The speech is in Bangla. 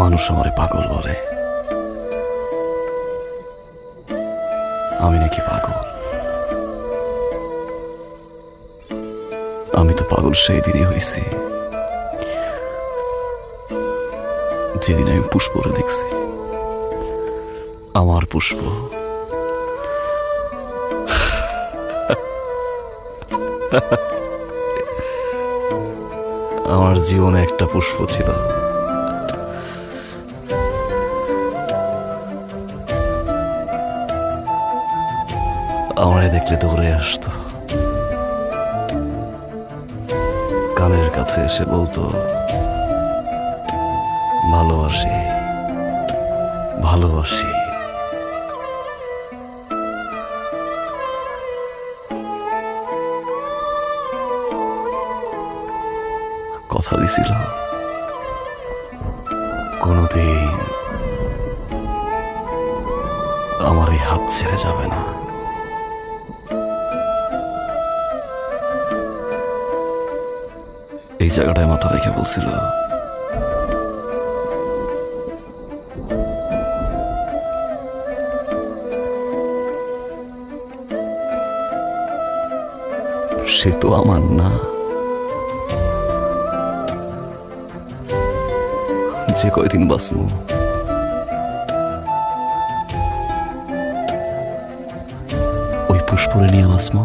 মানুষ আমারে পাগল বলে। আমি নাকি পাগল? আমি তো পাগল সেই দিনই হয়েছি। যেদিন আমি পুষ্পরে দেখছি, আমার পুষ্প। আমার জীবনে একটা পুষ্প ছিল। আমারে দেখলে দৌড়ে আসতো। কানের কাছে এসে বলতো, ভালোবাসি ভালোবাসি। কথা দিছিল। কোনোদিন আমার এই হাত ছেড়ে যাবে না। এই জায়গাটায় মাথা রেখে বলছিল। সে তো আমার না। যে কয়দিন বাসমু ওই পুষ্পরে নিয়ে বাসমু